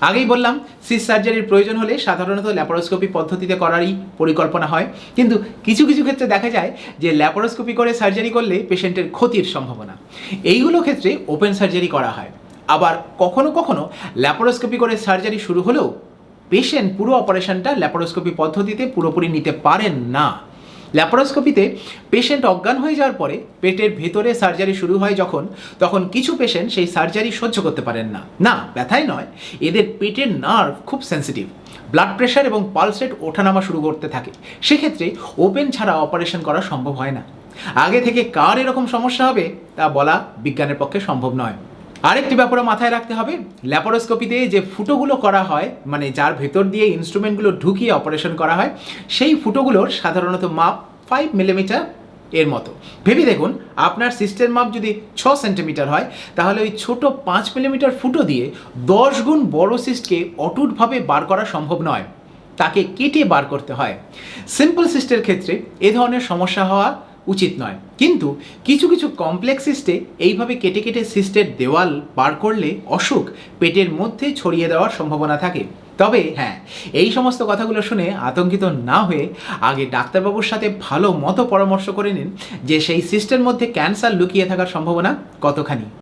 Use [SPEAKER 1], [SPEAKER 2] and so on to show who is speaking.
[SPEAKER 1] আগেই বললাম সিস সার্জারির প্রয়োজন হলে সাধারণত ল্যাপারোস্কোপি পদ্ধতিতে করারই পরিকল্পনা হয়। কিন্তু কিছু কিছু ক্ষেত্রে দেখা যায় যে ল্যাপারোস্কোপি করে সার্জারি করলে পেশেন্টের ক্ষতির সম্ভাবনা। এইগুলো ক্ষেত্রে ওপেন সার্জারি করা হয়। আবার কখনো কখনো ল্যাপারোস্কোপি করে সার্জারি শুরু হলেও পেশেন্ট পুরো অপারেশনটা ল্যাপারোস্কোপি পদ্ধতিতে পুরোপুরি নিতে পারেন না। ল্যাপারোস্কোপিতে পেশেন্ট অজ্ঞান হয়ে যাওয়ার পরে পেটের ভেতরে সার্জারি শুরু হয় যখন, তখন কিছু পেশেন্ট সেই সার্জারি সহ্য করতে পারেন না। না, ব্যথাই নয়, এদের পেটের নার্ভ খুব সেন্সিটিভ ব্লাড প্রেশার এবং পালস রেট ওঠানামা শুরু করতে থাকে। সেক্ষেত্রে ওপেন ছাড়া অপারেশন করা সম্ভব হয় না। আগে থেকে কার এরকম সমস্যা হবে, তা বলা বিজ্ঞানের পক্ষে সম্ভব নয়। আরেকটি ব্যাপারে মাথায় রাখতে হবে। ল্যাপারোস্কোপিতে যে ফুটোগুলো করা হয় মানে যার ভেতর দিয়ে ইনস্ট্রুমেন্টগুলো ঢুকিয়ে অপারেশন করা হয়, সেই ফুটোগুলোর সাধারণত মাপ ফাইভ মিলিমিটার এর মতো। ভেবে দেখুন, আপনার সিস্টের মাপ যদি ছ সেন্টিমিটার হয়, তাহলে ওই ছোট পাঁচ মিলিমিটার ফুটো দিয়ে দশ গুণ বড় সিস্টকে অটুটভাবে বার করা সম্ভব নয়। তাকে কেটে বার করতে হয়। সিম্পল সিস্টের ক্ষেত্রে এ ধরনের সমস্যা হওয়া উচিত নয়। কিন্তু কিছু কিছু কমপ্লেক্স সিস্টে এইভাবে কেটে কেটে সিস্টের দেওয়াল পার করলে অসুখ পেটের মধ্যে ছড়িয়ে দেওয়ার সম্ভাবনা থাকে। তবে হ্যাঁ এই সমস্ত কথাগুলো শুনে আতঙ্কিত না হয়ে আগে ডাক্তারবাবুর সাথে ভালো মতো পরামর্শ করে নিন যে সেই সিস্টের মধ্যে ক্যান্সার লুকিয়ে থাকার সম্ভাবনা কতখানি।